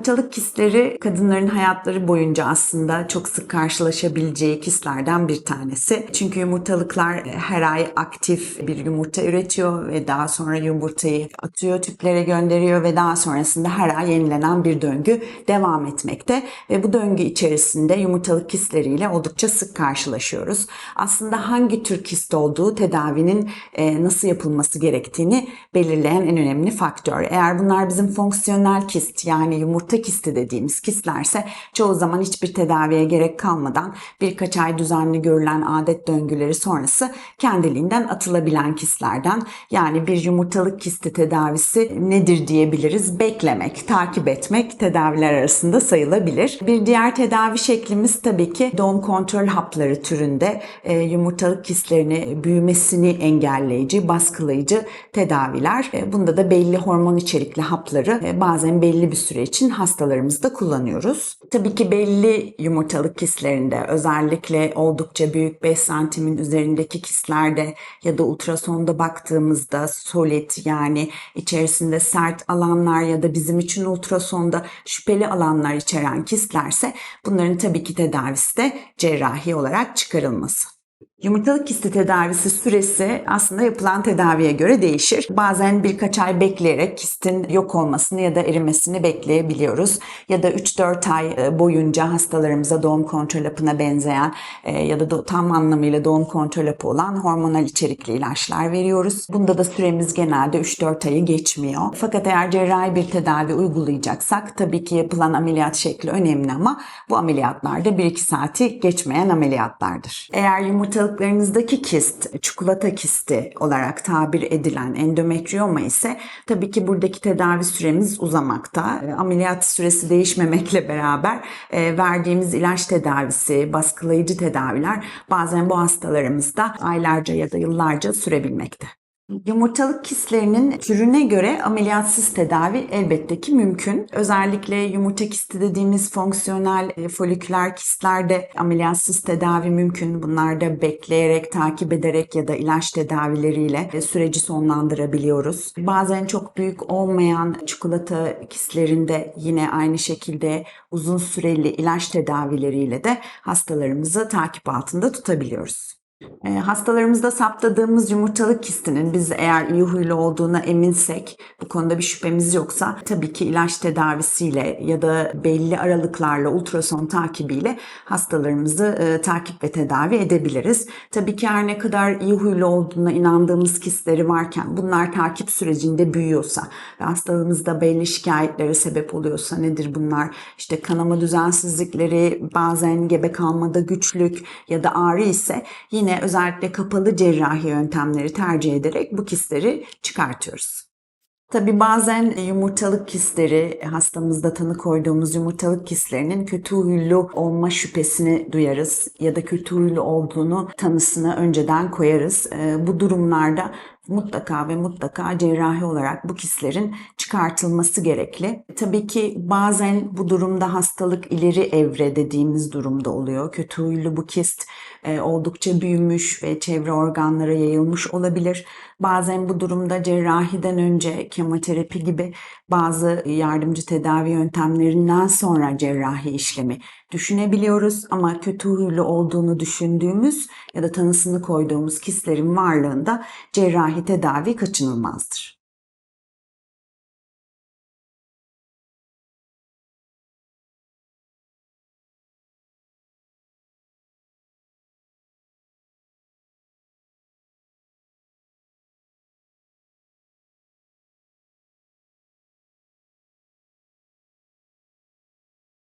Yumurtalık kistleri kadınların hayatları boyunca aslında çok sık karşılaşabileceği kistlerden bir tanesi. Çünkü yumurtalıklar her ay aktif bir yumurta üretiyor ve daha sonra yumurtayı atıyor, tüplere gönderiyor ve daha sonrasında her ay yenilenen bir döngü devam etmekte. Ve bu döngü içerisinde yumurtalık kistleriyle oldukça sık karşılaşıyoruz. Aslında hangi tür kist olduğu tedavinin e, nasıl yapılması gerektiğini belirleyen en önemli faktör. Eğer bunlar bizim fonksiyonel kist yani yumurta kisti dediğimiz kistlerse çoğu zaman hiçbir tedaviye gerek kalmadan birkaç ay düzenli görülen adet döngüleri sonrası kendiliğinden atılabilen kistlerden yani bir yumurtalık kisti tedavisi nedir diyebiliriz? Beklemek, takip etmek tedaviler arasında sayılabilir. Bir diğer tedavi şeklimiz tabii ki doğum kontrol hapları türünde e, yumurtalık kistlerini büyümesini engelleyici, baskılayıcı tedaviler. E, bunda da belli hormon içerikli hapları e, bazen belli bir süre için hastalarımızda kullanıyoruz. Tabii ki belli yumurtalık kistlerinde özellikle oldukça büyük 5 santimin üzerindeki kistlerde ya da ultrasonda baktığımızda solid yani içerisinde sert alanlar ya da bizim için ultrasonda şüpheli alanlar içeren kistlerse bunların tabii ki tedavisi de cerrahi olarak çıkarılması. Yumurtalık kisti tedavisi süresi aslında yapılan tedaviye göre değişir. Bazen birkaç ay bekleyerek kistin yok olmasını ya da erimesini bekleyebiliyoruz. Ya da 3-4 ay e, boyunca hastalarımıza doğum kontrol hapına benzeyen e, ya da tam anlamıyla doğum kontrol hapı olan hormonal içerikli ilaçlar veriyoruz. Bunda da süremiz genelde 3-4 ayı geçmiyor. Fakat eğer cerrahi bir tedavi uygulayacaksak tabii ki yapılan ameliyat şekli önemli ama bu ameliyatlarda 1-2 saati geçmeyen ameliyatlardır. Eğer yumurtalık Yumurtalıklarınızdaki kist, çikolata kisti olarak tabir edilen endometrioma ise tabii ki buradaki tedavi süremiz uzamakta. E, Ameliyat süresi değişmemekle beraber e, verdiğimiz ilaç tedavisi, baskılayıcı tedaviler bazen bu hastalarımızda aylarca ya da yıllarca sürebilmekte. Yumurtalık kistlerinin türüne göre ameliyatsız tedavi elbette ki mümkün. Özellikle yumurta kisti dediğimiz fonksiyonel e, foliküler kistlerde ameliyatsız tedavi mümkün. Bunlarda bekleyerek, takip ederek ya da ilaç tedavileriyle e, süreci sonlandırabiliyoruz. Bazen çok büyük olmayan çikolata kistlerinde yine aynı şekilde uzun süreli ilaç tedavileriyle de hastalarımızı takip altında tutabiliyoruz. E, hastalarımızda saptadığımız yumurtalık kistinin biz eğer iyi huylu olduğuna eminsek, bu konuda bir şüphemiz yoksa tabii ki ilaç tedavisiyle ya da belli aralıklarla ultrason takibiyle hastalarımızı e, takip ve tedavi edebiliriz. Tabii ki her ne kadar iyi huylu olduğuna inandığımız kistleri varken bunlar takip sürecinde büyüyorsa ve hastalığımızda belli şikayetlere sebep oluyorsa nedir bunlar? İşte kanama düzensizlikleri, bazen gebe kalmada güçlük ya da ağrı ise yine özellikle kapalı cerrahi yöntemleri tercih ederek bu kistleri çıkartıyoruz. Tabii bazen yumurtalık kistleri, hastamızda tanı koyduğumuz yumurtalık kistlerinin kötü huylu olma şüphesini duyarız ya da kötü huylu olduğunu tanısını önceden koyarız. Ee, Bu durumlarda mutlaka ve mutlaka cerrahi olarak bu kistlerin çıkartılması gerekli. Tabii ki bazen bu durumda hastalık ileri evre dediğimiz durumda oluyor. Kötü huylu bu kist e, oldukça büyümüş ve çevre organlara yayılmış olabilir. Bazen bu durumda cerrahiden önce kemoterapi gibi bazı yardımcı tedavi yöntemlerinden sonra cerrahi işlemi düşünebiliyoruz ama kötü huylu olduğunu düşündüğümüz ya da tanısını koyduğumuz kistlerin varlığında cerrahi tedavi kaçınılmazdır.